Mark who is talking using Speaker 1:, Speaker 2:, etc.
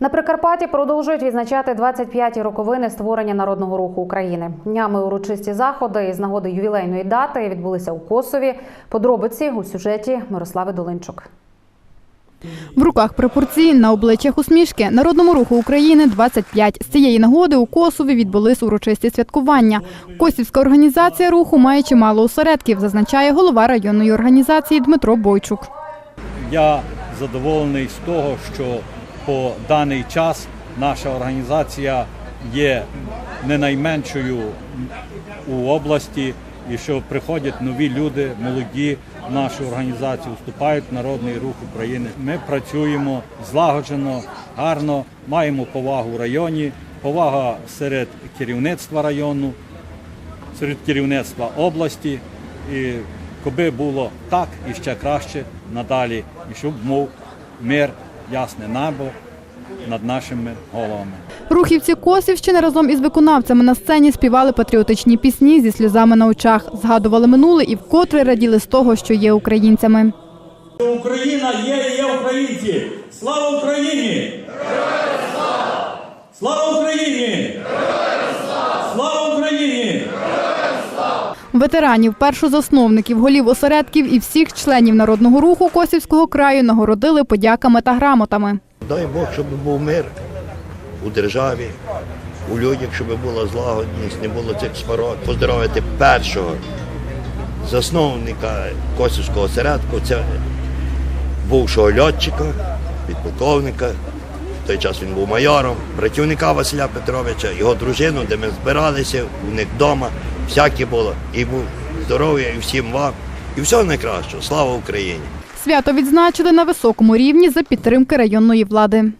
Speaker 1: На Прикарпатті продовжують відзначати 25-ті роковини створення народного руху України. Днями урочисті заходи із нагоди ювілейної дати відбулися у Косові. Подробиці у сюжеті Мирослави Долинчук.
Speaker 2: В руках прапорці, на обличчях усмішки Народному руху України 25. З цієї нагоди у Косові відбулись урочисті святкування. Косівська організація руху має чимало осередків, зазначає голова районної організації Дмитро Бойчук.
Speaker 3: Я задоволений з того, що по даний час наша організація є не найменшою у області і що приходять нові люди, молоді в нашу організацію, вступають в Народний рух України. Ми працюємо злагоджено, гарно, маємо повагу в районі, повага серед керівництва району, серед керівництва області. І коби було так і ще краще надалі, і щоб був мир, ясне небо над нашими головами.
Speaker 2: Рухівці Косівщини разом із виконавцями на сцені співали патріотичні пісні зі сльозами на очах, згадували минуле і вкотре раділи з того, що є українцями.
Speaker 4: Україна є і є українці. Слава Україні! Слава Україні! Слава Україні!
Speaker 2: Ветеранів, першозасновників, голів осередків і всіх членів народного руху Косівського краю нагородили подяками та грамотами.
Speaker 5: Дай Бог, щоб був мир у державі, у людях, щоб була злагодність, не було цих сварок. Поздоровити першого засновника Косівського осередку, це бувшого льотчика, підполковника. В той час він був майором, братівника Василя Петровича, його дружину, де ми збиралися, у них вдома, всяке було. І здоров'я і всім вам. І всього найкращого. Слава Україні!
Speaker 2: Свято відзначили на високому рівні за підтримки районної влади.